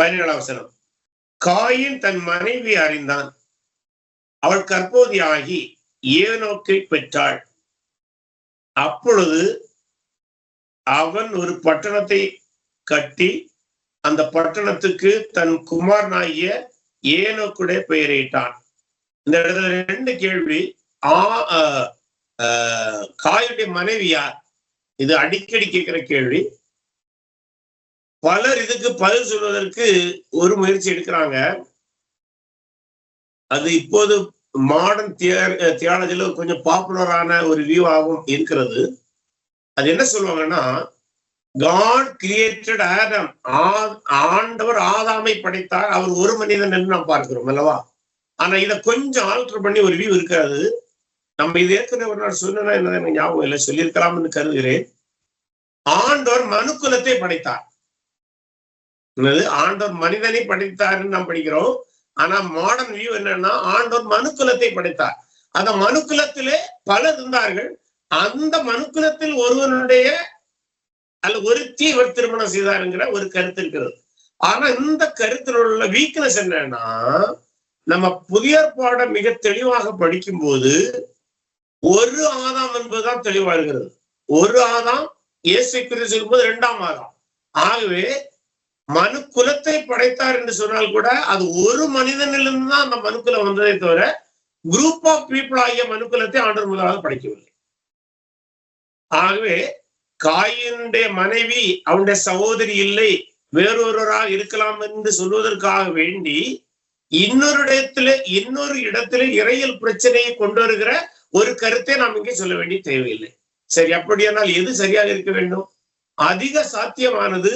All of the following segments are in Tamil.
பதினேழாம் வசனம். காயின் தன் மனைவி அறிந்தான். அவள் கற்போதியாகி ஏனோக்கை பெற்றாள். அப்பொழுது அவன் ஒரு பட்டணத்தை கட்டி அந்த பட்டணத்துக்கு தன் குமாரனாகிய ஏனோக்குடைய பெயரிட்டான். இந்த இடத்துல ரெண்டு கேள்வி. ஆ காயுடைய மனைவி யார்? இது அடிக்கடி கேட்கிற கேள்வி. பலர் இதுக்கு பதில் சொல்வதற்கு ஒரு முயற்சி எடுக்கிறாங்க. அது இப்போது மாடர்ன் தியாலஜில கொஞ்சம் பாப்புலரான ஒரு வியூவாகவும் இருக்கிறது. அது என்ன சொல்லுவாங்கன்னா காட் கிரியேட்டட் ஆடம் ஆண்டவர் ஆதாமை படைத்தார். அவர் ஒரு மனிதன் என்று நாம் பார்க்கிறோம் அல்லவா? ஆனா இதை கொஞ்சம் ஆல்டர் பண்ணி ஒரு வியூ இருக்காது. நம்ம இது ஏற்கனவே ஒரு நாள் சொன்னா என்ன எனக்கு ஞாபகம் இல்லை சொல்லியிருக்கலாம்னு கருதுகிறேன். ஆண்டவர் மனுக்குலத்தை படைத்தார். என்னது? ஆண்டவர் மனிதனை படைத்தார்னு நாம் படிக்கிறோம். ஆனா மாடர்ன் வியூ என்னன்னா ஆண்டோர் மனுக்குலத்தை படைத்தார். அந்த மனுக்குலத்திலே பலர் இருந்தார்கள். அந்த மனுக்குலத்தில் ஒருவனுடைய அல்ல ஒருத்தி இவர் திருமணம் செய்தாருங்கிற ஒரு கருத்து இருக்கிறது. ஆனா இந்த கருத்தில் உள்ள வீக்னஸ் என்னன்னா நம்ம புதிய பாடம் மிக தெளிவாக படிக்கும்போது ஒரு ஆதாம் என்பதுதான் தெளிவாகிறது ஒரு ஆதாம் இயேசு கிறிஸ்து இருக்கும்போது இரண்டாம் ஆதாம். ஆகவே மனு குலத்தை படைத்தார் என்று சொன்னால் கூட அது ஒரு மனிதனிலிருந்து தான் அந்த மனுக்குலம் வந்ததை தவிர குரூப் ஆஃப் பீப்புள் ஆகிய மனுக்குலத்தை ஆண்டர் முதலாக படைக்கவில்லை. ஆகவே காயினுடைய மனைவி அவனுடைய சகோதரி இல்லை வேறொருவராக இருக்கலாம் என்று சொல்வதற்காக வேண்டி இன்னொரு இடத்துல இன்னொரு இடத்துல இறையல் பிரச்சனையை கொண்டு வருகிற ஒரு கருத்தை நாம் இங்கே சொல்ல வேண்டிய தேவையில்லை. சரி அப்படியானால் எது சரியாக இருக்க வேண்டும்? அதிக சாத்தியமானது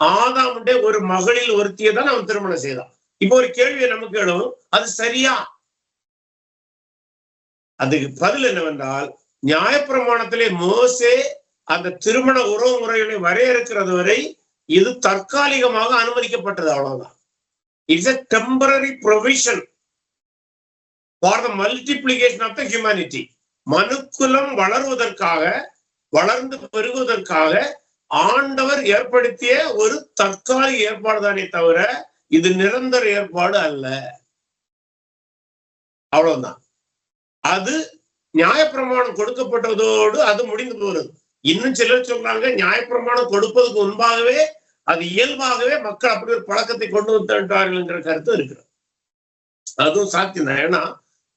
ஆதாமுடைய ஒரு மகளில் ஒருத்தியை தான் அவன் திருமணம் செய்தான். இப்போ ஒரு கேள்வியை நமக்கு எழும். அது சரியா? அதுக்கு பதில் என்னவென்றால் நியாயப்பிரமாணத்திலே மோசே அந்த திருமண உறவு முறைகளை வரையறுக்கிறது வரை இது தற்காலிகமாக அனுமதிக்கப்பட்டது அவ்வளவுதான். It's a temporary provision for the multiplication of the humanity மனுக்குலம் வளர்வதற்காக வளர்ந்து பெருகுவதற்காக ஆண்டவர் ஏற்படுத்திய ஒரு தற்காலிக ஏற்பாடு தானே தவிர இது நிரந்தர ஏற்பாடு அல்ல. அவ்வளவுதான். அது நியாயப்பிரமாணம் கொடுக்கப்பட்டதோடு அது முடிந்து போகிறது. இன்னும் சிலர் சொல்றாங்க நியாயப்பிரமாணம் கொடுப்பதற்கு முன்பாகவே அது இயல்பாகவே மக்கள் அப்படி ஒரு பழக்கத்தை கொண்டு வந்துட்டார்கள்ங்கிற கருத்து இருக்கிறது. அதுவும் சாத்தியம் தான். ஏன்னா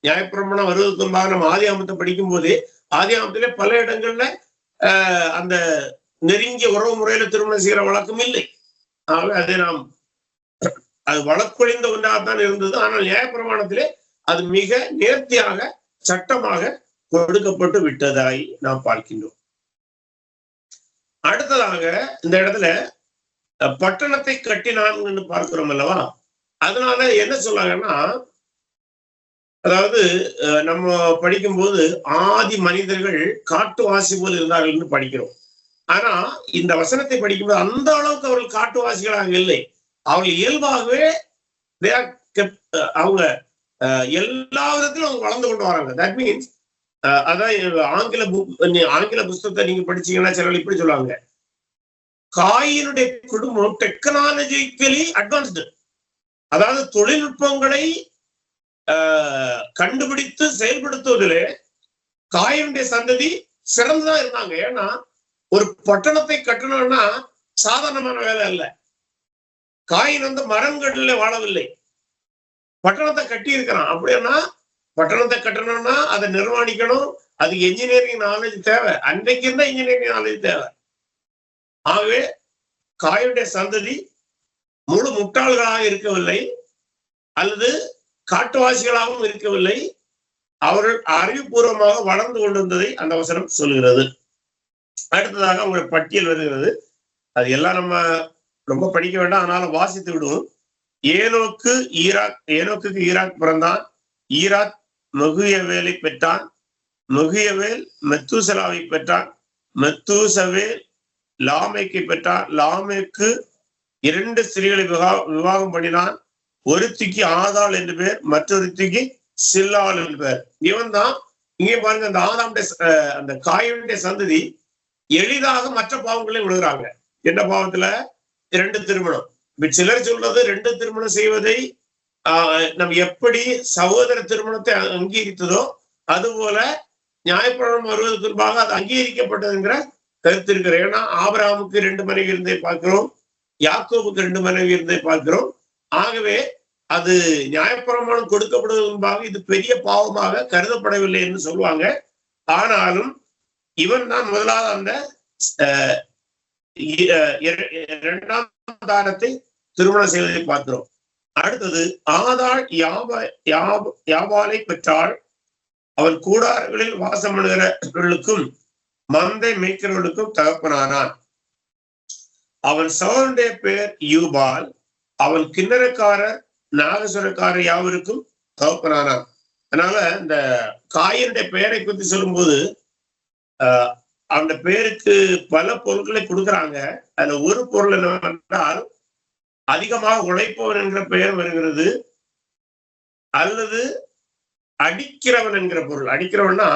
நியாயப்பிரமாணம் வருவதற்கு முன்பாக நம்ம ஆதி ஆமத்தை படிக்கும் போது ஆதி ஆமத்திலே பல இடங்கள்ல ஆஹ் அந்த நெருங்கிய உறவு முறையில திருமணம் செய்கிற வழக்கம் இல்லை. ஆகவே அதை நாம் அது வழக்கொழிந்த ஒன்றாகத்தான் இருந்தது. ஆனால் நியாயப்பிரமாணத்திலே அது மிக நேர்த்தியாக சட்டமாக கொடுக்கப்பட்டு விட்டதாய் நாம் பார்க்கின்றோம். அடுத்ததாக இந்த இடத்துல பட்டணத்தை கட்டினான்னு பார்க்கிறோம் அல்லவா? அதனால என்ன சொல்லாங்கன்னா அதாவது அஹ், நம்ம படிக்கும்போது ஆதி மனிதர்கள் காட்டு வாசி போல் இருந்தார்கள்னு படிக்கிறோம். ஆனா இந்த வசனத்தை படிக்கும்போது அந்த அளவுக்கு அவர்கள் காட்டுவாசிகளாக இல்லை. அவர்கள் இயல்பாகவே அவங்க எல்லா விதத்திலும் அவங்க வளர்ந்து கொண்டு வராங்க. தட் மீன்ஸ் அதான் ஆங்கில புக் ஆங்கில புஸ்தகத்தை நீங்க படிச்சீங்கன்னா சிலர் இப்படி சொல்லுவாங்க. காயினுடைய குடும்பம் டெக்னாலஜிக்கலி அட்வான்ஸ்டு அதாவது தொழில்நுட்பங்களை ஆஹ், கண்டுபிடித்து செயல்படுத்துவதிலே காயினுடைய சந்ததி சிறந்துதான் இருந்தாங்க. ஏன்னா ஒரு பட்டணத்தை கட்டணும்னா சாதாரணமான வேலை அல்ல. காயின் வந்து மரங்கள்ல வாழவில்லை. பட்டணத்தை கட்டி இருக்கிறான் அப்படின்னா பட்டணத்தை கட்டணும்னா அதை நிர்மாணிக்கணும். அதுக்கு என்ஜினியரிங் நாலேஜ் தேவை. அன்றைக்கு இருந்தா இன்ஜினியரிங் நாலேஜ் தேவை? ஆகவே காயுடைய சந்ததி முழு முட்டாள்களாக இருக்கவில்லை. அல்லது காட்டுவாசிகளாகவும் இருக்கவில்லை. அவர்கள் அறிவுபூர்வமாக வளர்ந்து கொண்டிருந்ததை அந்த அவசரம் சொல்கிறது. அடுத்ததாக அவங்க பட்டியல் வருகிறது. அது எல்லாம் நம்ம ரொம்ப படிக்க வேண்டாம். அதனால வாசித்து விடுவோம். ஏனோக்கு ஈராக் ஏனோக்குக்கு ஈராக் பிறந்தான். ஈராக் மொகுயவேலை பெற்றான். மகுயவேல் மெத்தூசலாவை பெற்றான். மெத்தூசவேல் லாமைக்கு பெற்றான். லாமேக்கு இரண்டு ஸ்திரீகளை விவா- விவாகம் பண்ணினான். ஒருத்திக்கு ஆதாள் என்று பேர் மற்றொருத்திக்கு சில்லாள் என்று பேர். இவன் தான் இங்கே பாருங்க அந்த ஆதாமுடைய ச- அந்த காயவனுடைய சந்ததி எளிதாக மற்ற பாவங்களை விடுகிறாங்க. என்ன பாவத்துல? ரெண்டு திருமணம். இப்ப சிலர் சொல்றது ரெண்டு திருமணம் செய்வதை ஆஹ் நம்ம எப்படி சகோதர திருமணத்தை அங்கீகரித்ததோ அதுபோல நியாயப்பிரமாணம் வருவது தொடர்பாக அது அங்கீகரிக்கப்பட்டதுங்கிற கருத்து இருக்கிற ஏன்னா ஆபராமுக்கு ரெண்டு மனைவி இருந்தே பார்க்கிறோம் யாக்கோபுக்கு ரெண்டு மனைவி இருந்தே பார்க்கிறோம். ஆகவே அது நியாயப்பிரமாணம் கொடுக்கப்படுவதற்கு முன்பாக இது பெரிய பாவமாக கருதப்படவில்லை என்று சொல்லுவாங்க. ஆனாலும் இவன் தான் முதலாவது அந்த அஹ், இரண்டாம் தானத்தை திருமணம் செய்வதை பார்க்கிறோம். அடுத்தது ஆதாள் யாப யாப- யாபாலை பெற்றால் அவன் கூடாரங்களில் வாசம் பண்ணுகிறவர்களுக்கும் மந்தை மேய்க்கிறவர்களுக்கும் தகப்பனானான். அவன் சோழனுடைய பெயர் யூபால். அவன் கிண்ணறக்காரர் நாகசுரக்காரர் யாவருக்கும் தகப்பனானான். அதனால இந்த காயினுடைய பெயரை குறித்து சொல்லும்போது அந்த பேருக்கு பல பொருட்களை கொடுக்குறாங்க. அதுல ஒரு பொருள் என்னவென்றால் அதிகமாக உழைப்பவன் என்கிற பெயர் வருகிறது. அல்லது அடிக்கிறவன் என்கிற பொருள். அடிக்கிறவன்னா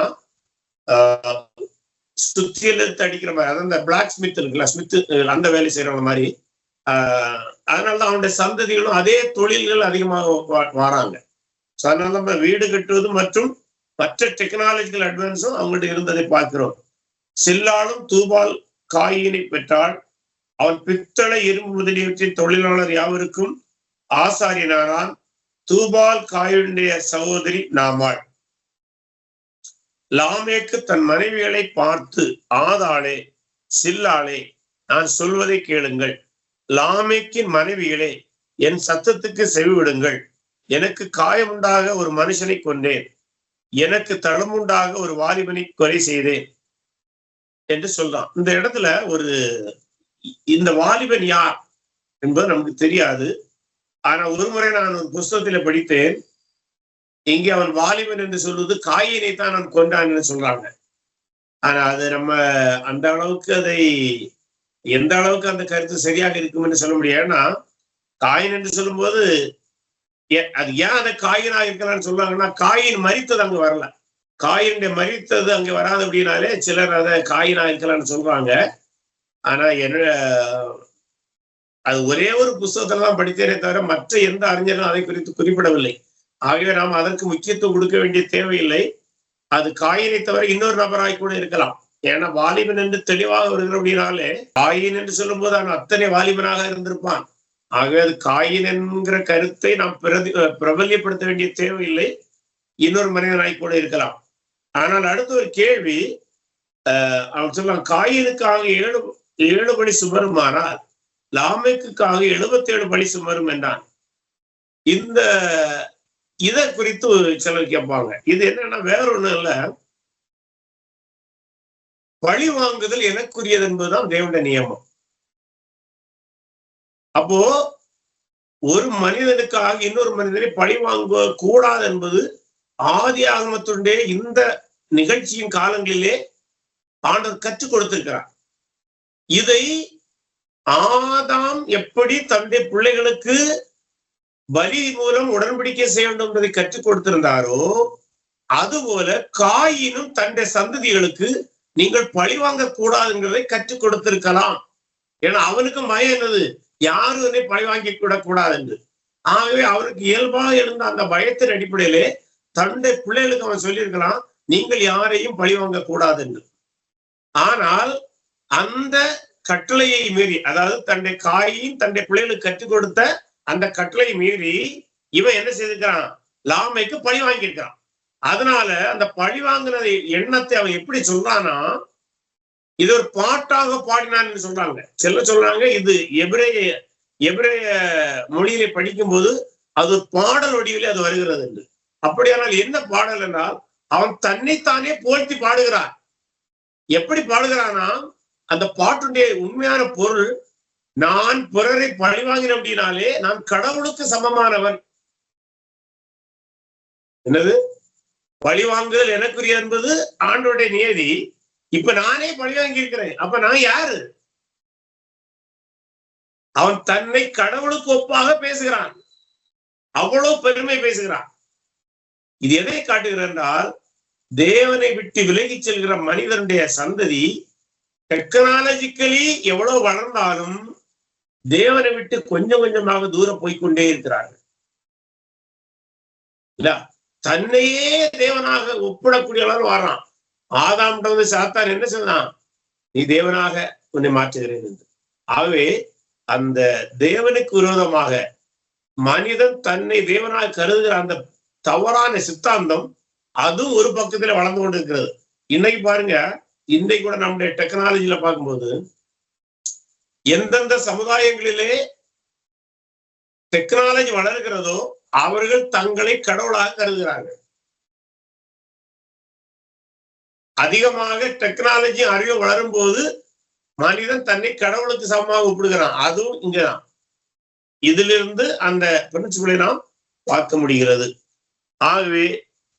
ஆஹ், சுத்தியில் எடுத்து அடிக்கிற மாதிரி. அதாவது இந்த பிளாக் ஸ்மித் இருக்குல்ல ஸ்மித் அந்த வேலை செய்யறவங்க மாதிரி. ஆஹ், அதனாலதான் அவனுடைய சந்ததிகளும் அதே தொழில்கள் அதிகமாக வராங்க. ஸோ அதனால நம்ம வீடு கட்டுவது மற்றும் மற்ற டெக்னாலஜிக்கல் அட்வான்ஸும் அவங்கள்ட்ட இருந்ததை பார்க்கிறோம். சில்லாலும் தூபால் காயினை பெற்றால் அவன் பித்தளை இரும்பு முதலியவற்றின் தொழிலாளர் யாவருக்கும் ஆசாரியனானான். தூபால் காயுடைய சகோதரி நாமாள். லாமேக்கு தன் மனைவிகளை பார்த்து ஆதாளே சில்லாளே நான் சொல்வதை கேளுங்கள். லாமேக்கின் மனைவிகளே என் சத்தத்துக்கு செவிவிடுங்கள். எனக்கு காயமுண்டாக ஒரு மனுஷனை கொண்டேன் எனக்கு தளமுண்டாக ஒரு வாலிபனை கொலை செய்தேன் என்று சொல்றான். இந்த இடத்துல ஒரு இந்த வாலிபன் யார் என்பது நமக்கு தெரியாது. ஆனா ஒரு முறை நான் ஒரு புஸ்தகத்துல படித்தேன். இங்கே அவன் வாலிபன் என்று சொல்வது காயினை தான் நான் கொண்டான் என்று சொல்றாங்க. ஆனா அது நம்ம அந்த அளவுக்கு அதை எந்த அளவுக்கு அந்த கருத்து சரியாக இருக்கும் என்று சொல்ல முடியாது. ஏன்னா காயின் என்று சொல்லும்போது அது ஏன் அதை காயினா இருக்கலாம்னு சொல்றாங்கன்னா காயின் மறித்தது அங்க வரல. காயினுடைய மறித்தது அங்க வராது அப்படின்னாலே சிலர் அதை காயினா இருக்கலாம்னு சொல்றாங்க. ஆனா என்ன அது ஒரே ஒரு புஸ்தகத்துல தான் படித்தேனே தவிர மற்ற எந்த அறிஞரும் அதை குறித்து குறிப்பிடவில்லை. ஆகவே நாம் அதற்கு முக்கியத்துவம் கொடுக்க வேண்டிய தேவையில்லை. அது காயினை தவிர இன்னொரு நபராய் கூட இருக்கலாம். ஏன்னா வாலிபன் என்று தெளிவாக வருகிற அப்படின்னாலே காயின் என்று சொல்லும் போது அவன் அத்தனை வாலிபனாக இருந்திருப்பான். ஆக காயின் என்கிற கருத்தை நாம் பிரதி பிரபல்யப்படுத்த வேண்டிய தேவையில்லை. இன்னொரு மனிதனாய் கூட இருக்கலாம். ஆனால் அடுத்த ஒரு கேள்வி அவன் சொல்லலாம் காயினுக்காக ஏழு ஏழு படி சுமருமானால் லாமைக்குக்காக எழுபத்தி ஏழு படி சுமரும் என்றான். இந்த இதை குறித்து சிலர் கேட்பாங்க. இது என்னன்னா வேற ஒண்ணும் இல்ல. பழி வாங்குதல் எனக்குரியது என்பதுதான் தேவனுடைய நியமம். அப்போ ஒரு மனிதனுக்காக இன்னொரு மனிதனை பழி வாங்க கூடாது என்பது ஆதி ஆகமத்துடைய இந்த நிகழ்ச்சியின் காலங்களிலே ஆண்டவர் கற்றுக் கொடுத்திருக்கிறார். இதை ஆதாம் எப்படி தன்னுடைய பிள்ளைகளுக்கு பலி மூலம் உடன்படிக்கை செய்ய வேண்டும் என்பதை கற்றுக் கொடுத்திருந்தாரோ அதுபோல காயினும் தன்னுடைய சந்ததிகளுக்கு நீங்கள் பழி வாங்க கூடாதுங்கிறதை கற்றுக் கொடுத்திருக்கலாம். ஏன்னா அவனுக்கு மயம் என்னது? யாரும் இதனை பழி வாங்கி கூடாது என்று ஆகவே அவருக்கு இயல்பாக இருந்த அந்த பயத்தின் அடிப்படையிலே தன்னுடைய பிள்ளைகளுக்கு அவன் சொல்லியிருக்கலாம் நீங்கள் யாரையும் பழி வாங்க கூடாது என்று ஆனால் அந்த கட்டளையை மீறி அதாவது தன்னுடைய காயையும் தன்னுடைய பிள்ளைகளுக்கு கற்றுக் கொடுத்த அந்த கட்டளை மீறி இவன் என்ன செய்திருக்கிறான்? லாமைக்கு பழி வாங்கியிருக்கிறான். அதனால அந்த பழி வாங்கினதை எண்ணத்தை அவன் எப்படி சொல்றானா இது ஒரு பாட்டாக பாடினான்னு சொல்றாங்க. செல்ல சொல்றாங்க இது எபிரேய எபிரேய மொழியிலே படிக்கும்போது அது பாடல் வடிவிலே அது வருகிறது என்று. அப்படியானால் என்ன பாடல் என்றால் அவன் தன்னைத்தானே போழ்த்தி பாடுகிறான். எப்படி பாடுகிறானா? அந்த பாட்டுடைய உண்மையான பொருள் நான் பிறரை பழிவாங்கின அப்படின்னாலே நான் கடவுளுக்கு சமமானவன். என்னது? பழிவாங்குதல் எனக்குரிய என்பது ஆண்டோடைய நியதி. இப்ப நானே பழிவாங்கி இருக்கிறேன் அப்ப நான் யாரு? அவன் தன்னை கடவுளுக்கு ஒப்பாக பேசுகிறான். அவ்வளவு பெருமை பேசுகிறான். இது எதை காட்டுகிறது என்றால் தேவனை விட்டு விலகிச் செல்கிற மனிதனுடைய சந்ததி டெக்னாலஜிக்கலி எவ்வளவு வளர்ந்தாலும் தேவனை விட்டு கொஞ்சம் கொஞ்சமாக தூரம் போய்க்கொண்டே இருக்கிறார்கள். இல்ல தன்னையே தேவனாக ஒப்பிடக்கூடிய அளவு வர்றான் ஆதாம்கிட்ட வந்து சாத்தான் என்ன சொன்னான்? நீ தேவனாக உன்னை மாற்றுகிறேன் என்று. ஆகவே அந்த தேவனுக்கு விரோதமாக மனிதன் தன்னை தேவனாக கருதுகிற அந்த தவறான சித்தாந்தம் அதுவும் ஒரு பக்கத்துல வளர்ந்து கொண்டு இருக்கிறது இன்னைக்கு பாருங்க இன்னைக்கு கூட நம்முடைய டெக்னாலஜியில பார்க்கும்போது எந்தெந்த சமுதாயங்களிலே டெக்னாலஜி வளர்கிறதோ அவர்கள் தங்களை கடவுளாக கருதுகிறார்கள். அதிகமாக டெக்னாலஜி அறிவு வளரும் போது மனிதன் தன்னை கடவுளுக்கு சமமாக ஒப்பிடுகிறான். அதுவும் இங்கதான். இதிலிருந்து அந்த பிரின்சிபலை நாம் பார்க்க முடிகிறது. ஆகவே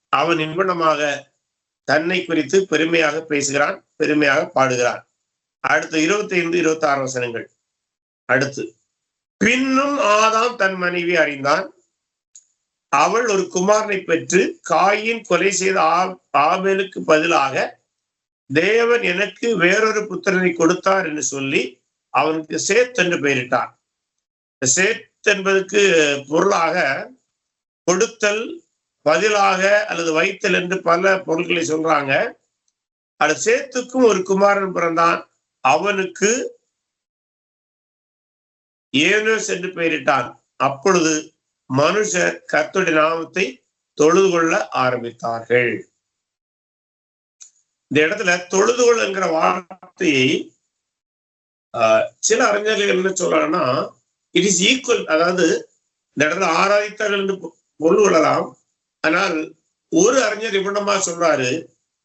அவன் நிர்பந்தமாக தன்னை குறித்து பெருமையாக பேசுகிறான் பெருமையாக பாடுகிறான். அடுத்து இருபத்தி ஐந்து இருபத்தி ஆறு வசனங்கள். அடுத்து பின்னும் ஆதாம் தன் மனைவி அறிந்தான். அவள் ஒரு குமாரனை பெற்று காயின் கொலை செய்த ஆ- ஆபேலுக்கு பதிலாக தேவன் எனக்கு வேறொரு புத்திரனை கொடுத்தார் என்று சொல்லி அவனுக்கு சேத் என்று பெயரிட்டான். சேத் என்பதற்கு பொருளாக கொடுத்தல் பதிலாக அல்லது வைத்தல் என்று பல பொருட்களை சொல்றாங்க. அது சேத்துக்கும் ஒரு குமாரன் பிறந்தான். அவனுக்கு ஏனோஸ் என்று பெயரிட்டான். அப்பொழுது மனுஷர் கர்த்தருடைய நாமத்தை தொழுது கொள்ள ஆரம்பித்தார்கள். இந்த இடத்துல தொழுது கொள்ளுங்கிற வார்த்தையை ஆஹ், சில அறிஞர்கள் என்ன சொல்றாங்கன்னா இட் இஸ் ஈக்குவல் அதாவது இந்த இடத்துல ஆராதித்தார்கள் என்று பொருள் கொள்ளலாம். ஆனால் ஒரு அறிஞர் இவ்விடமா சொல்றாரு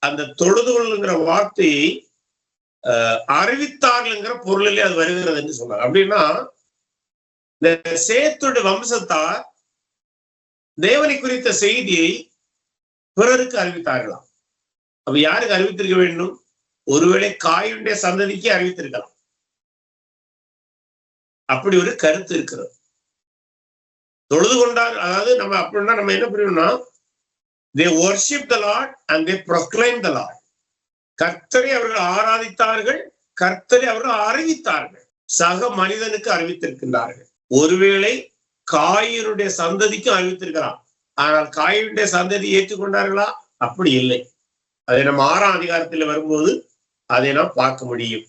அந்த தொழுது கொள்ளுங்கிற வார்த்தையை அறிவித்தார்கள்ங்கிற பொருளிலே அது வருகிறது என்று சொல்றாரு அப்படின்னா இந்த சேத்துடைய வம்சத்தார் தேவனை குறித்த செய்தியை பிறருக்கு அறிவித்தார்களாம். அப்ப யாருக்கு அறிவித்திருக்க வேண்டும்? ஒருவேளை காயுடைய சந்ததிக்கு அறிவித்திருக்கலாம். அப்படி ஒரு கருத்து இருக்கிறது. தொழுது கொண்டார் அதாவது நம்ம அப்படின்னா நம்ம என்ன புரியணும்னா they worship the lord and they proclaim the lord கர்த்தரை அவர்கள் ஆராதித்தார்கள் கர்த்தரை அவர்கள் அறிவித்தார்கள். சக மனிதனுக்கு அறிவித்திருக்கின்றார்கள். ஒருவேளை காயினுடைய சந்ததிக்கும் அறிவித்திருக்கிறான். ஆனால் காயினுடைய சந்ததி ஏற்றுக்கொண்டார்களா? அப்படி இல்லை. அதை நம்ம ஆறாம் அதிகாரத்தில் வரும்போது அதை நாம் பார்க்க முடியும்.